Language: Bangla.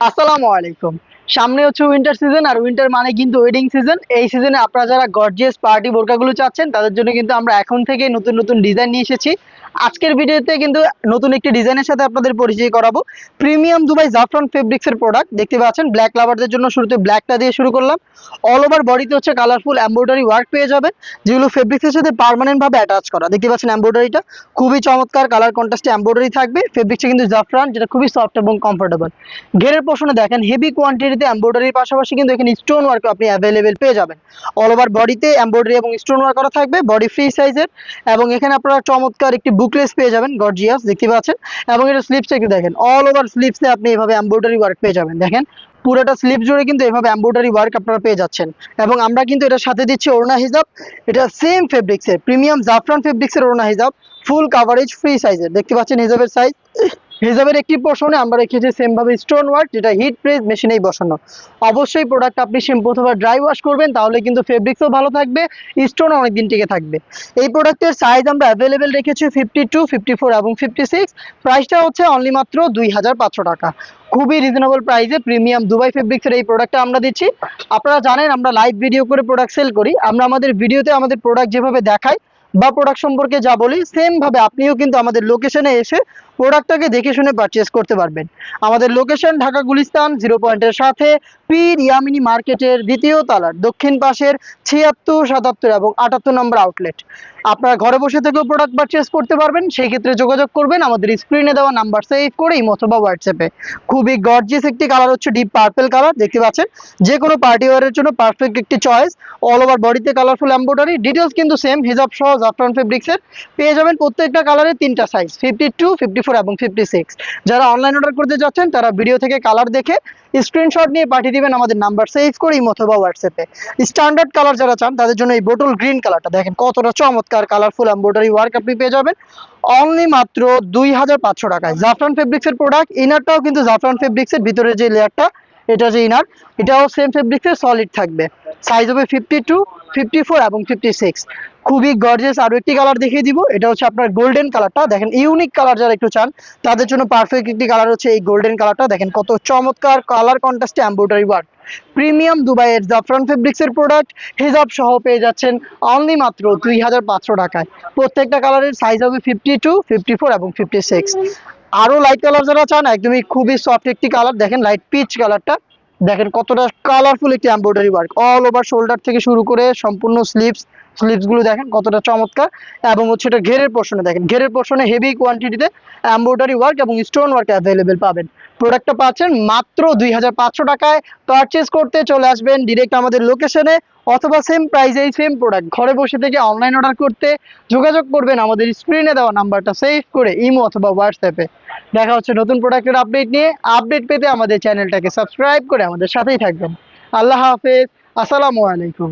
আসসালামু আলাইকুম। সামনে হচ্ছে উইন্টার সিজন আর উইন্টার মানে কিন্তু ওয়েডিং সিজন এই সিজনে আপনারা যারা গর্জিয়াস পার্টি বোরকাগুলো চাচ্ছেন, তাদের জন্য কিন্তু আমরা এখন থেকে নতুন নতুন ডিজাইন নিয়ে এসেছি। আজকের ভিডিওতে কিন্তু নতুন একটি ডিজাইনের সাথে আপনাদের পরিচয় করাবো। প্রিমিয়াম দুবাই জাফরান ফেব্রিক্সের প্রোডাক্ট দেখতে পাচ্ছেন? ব্ল্যাক লাভারদের জন্য শুরুতে ব্ল্যাকটা দিয়ে শুরু করলাম। অল ওভার বডিতে হচ্ছে কালারফুল এমব্রয়ডারি ওয়ার্ক পেয়ে যাবেন, যেগুলো ফেব্রিক্সের সাথে পার্মানেন্ট ভাবে অ্যাটাচ করা। দেখতে পাচ্ছেন এমব্রয়ডারিটা খুবই চমৎকার কালার কন্ট্রাস্টে এমব্রয়ডারি থাকবে। ফেব্রিক্সটা কিন্তু জাফরান, যেটা খুবই সফট এবং কমফোর্টেবল ঘেরের পোষণে দেখেন হেভি কোয়ান্টিটিতে এমব্রয়ডারির পাশাপাশি কিন্তু এখানে স্টোন ওয়ার্ক আপনি অ্যাভেলেবেল পেয়ে যাবেন। অল ওভার বডিতে এমব্রয়ডারি এবং স্টোন ওয়ার্ক করা থাকবে বডি ফ্রি সাইজের এবং এখানে আপনারা চমৎকার একটি বুকলেস পেয়ে যাবেন, গর্জিয়াস, দেখতে পাচ্ছেন? এবং এটা স্লিপসটা একটু দেখেন অল ওভার স্লিপসে আপনি এভাবে এমব্রয়ডারি ওয়ার্ক পেয়ে যাবেন, দেখেন? পুরোটা স্লিপ জুড়ে কিন্তু এভাবে এমব্রয়ডারি ওয়ার্ক আপনারা পেয়ে যাচ্ছেন। এবং আমরা কিন্তু এটা সাথে দিচ্ছি ওড়না হিজাব, এটা সেম ফেব্রিক্সের প্রিমিয়াম জাফরান ফেব্রিক্সের ওড়না হিজাব ফুল কাভারেজ ফ্রি সাইজের দেখতে পাচ্ছেন হিজাবের সাইজ হিজাবের একটি পোর্শনে আমরা রেখেছি সেম ভাবে স্টোন ওয়ার্ক যেটা হিট প্রেস মেশিনেই বসানো। অবশ্যই প্রোডাক্ট আপনি শ্যাম্পু অথবা ড্রাই ওয়াশ করবেন, তাহলে কিন্তু ফেব্রিক্সও ভালো থাকবে স্টোন অনেকদিন টিকে থাকবে। এই প্রোডাক্টের সাইজ আমরা অ্যাভেলেবেল রেখেছি ফিফটি টু ফিফটি ফোর এবং ফিফটি সিক্স প্রাইসটা হচ্ছে অনলি মাত্র দুই হাজার পাঁচশো টাকা। খুবই রিজনেবল প্রাইসে প্রিমিয়াম দুবাই ফেব্রিক্সের এই প্রোডাক্টটা আমরা দিচ্ছি। আপনারা জানেন, আমরা লাইভ ভিডিও করে প্রোডাক্ট সেল করি। আমরা আমাদের ভিডিওতে আমাদের প্রোডাক্ট যেভাবে দেখাই বা প্রোডাক্ট সম্পর্কে যা বলি সেম ভাবে আপনিও কিন্তু আমাদের লোকেশনে এসে প্রোডাক্টটাকে দেখে শুনে পারচেস করতে পারবেন। আমাদের লোকেশন ঢাকা গুলিস্তান জিরো পয়েন্টের সাথে, পীর ইয়ামিনী মার্কেটের দ্বিতীয় তালার, দক্ষিণ পাশের ছিয়াত্তর, সাতাত্তর এবং আটাত্তর নম্বর আউটলেট আপনারা ঘরে বসে থেকেও প্রোডাক্ট পারচেস করতে পারবেন, সেই ক্ষেত্রে যোগাযোগ করবেন, আমাদের স্ক্রিনে দেওয়া নাম্বার সেভ করে ইমো অথবা হোয়াটসঅ্যাপে খুবই গর্জিয়াস একটি কালার হচ্ছে ডিপ পার্পেল কালার দেখতে পাচ্ছেন? যে কোনো পার্টি ওয়ারের জন্য পারফেক্ট একটি চয়েস অল ওভার বডিতে কালারফুল এম্ব্রয়ডারি ডিটেলস কিন্তু সেম হিজাব সহ জাফরান ফেব্রিক্সের পেয়ে যাবেন প্রত্যেকটা কালারের তিনটা size fifty two fifty four এবং ফিফটি সিক্স যারা অনলাইন অর্ডার করতে যাচ্ছেন, তারা ভিডিও থেকে কালার দেখে স্ক্রিনশট নিয়ে পাঠিয়ে দিবেন আমাদের নাম্বার সেভ করে ইমো অথবা হোয়াটসঅ্যাপে স্ট্যান্ডার্ড কালার যারা চান, তাদের জন্য এই বোটল গ্রিন কালারটা দেখেন কতটা চমৎকার কালারফুল এম্ব্রয়ডারি ওয়ার্ক আপনি পেয়ে যাবেন। অনলি মাত্র দুই হাজার পাঁচশো টাকায়। জাফরান ফেব্রিক্সের প্রোডাক্ট ইনারটাও কিন্তু জাফরান ফেব্রিক্সের ভিতরে যে লেয়ারটা এটা যে ইনার এটাও সেম ফেব্রিক্সের সলিড থাকবে। সাইজ হবে ফিফটি টু ফিফটি ফোর এবং ফিফটি সিক্স খুবই গর্জেস আরও একটি কালার দেখিয়ে দিব, এটা হচ্ছে আপনার গোল্ডেন কালারটা দেখেন ইউনিক কালার যারা একটু চান, তাদের জন্য পারফেক্ট একটি কালার হচ্ছে এই গোল্ডেন কালারটা দেখেন, কত চমৎকার কালার কন্ট্রাস্টে এম্ব্রয়ডারি ওয়ার্ক প্রিমিয়াম দুবাইয়ের জাফরান ফেব্রিক্সের প্রোডাক্ট হিজাব সহ পেয়ে যাচ্ছেন অনলি মাত্র দুই হাজার পাঁচশো টাকায়। প্রত্যেকটা কালারের সাইজ হবে ফিফটি টু ফিফটি ফোর এবং ফিফটি সিক্স আরও লাইট কালার যারা চান, একদমই খুবই সফট একটি কালার দেখেন লাইট পিচ কালারটা দেখেন কতটা কালারফুল একটি embroidery work all over shoulder থেকে শুরু করে সম্পূর্ণ স্লিভস স্লিভসগুলো দেখেন কতটা চমৎকার এবং হচ্ছে এটা ঘেরের পোর্শনে দেখেন। ঘেরের পোর্শনে হেভি কোয়ান্টিটিতে এমব্রয়ডারি ওয়ার্ক এবং স্টোন ওয়ার্ক অ্যাভেলেবেল পাবেন। প্রোডাক্টটা পাচ্ছেন মাত্র দুই হাজার পাঁচশো টাকায়। পারচেস করতে চলে আসবেন ডিরেক্ট আমাদের লোকেশনে অথবা সেম প্রাইসেই সেম প্রোডাক্ট ঘরে বসে থেকে অনলাইন অর্ডার করতে যোগাযোগ করবেন। আমাদের স্ক্রিনে দেওয়া নাম্বারটা সেভ করে ইমো অথবা হোয়াটসঅ্যাপে দেখা হচ্ছে নতুন প্রোডাক্টের আপডেট নিয়ে। আপডেট পেতে আমাদের চ্যানেলটাকে সাবস্ক্রাইব করে আমাদের সাথেই থাকবেন। আল্লাহ হাফেজ। আসসালামু আলাইকুম।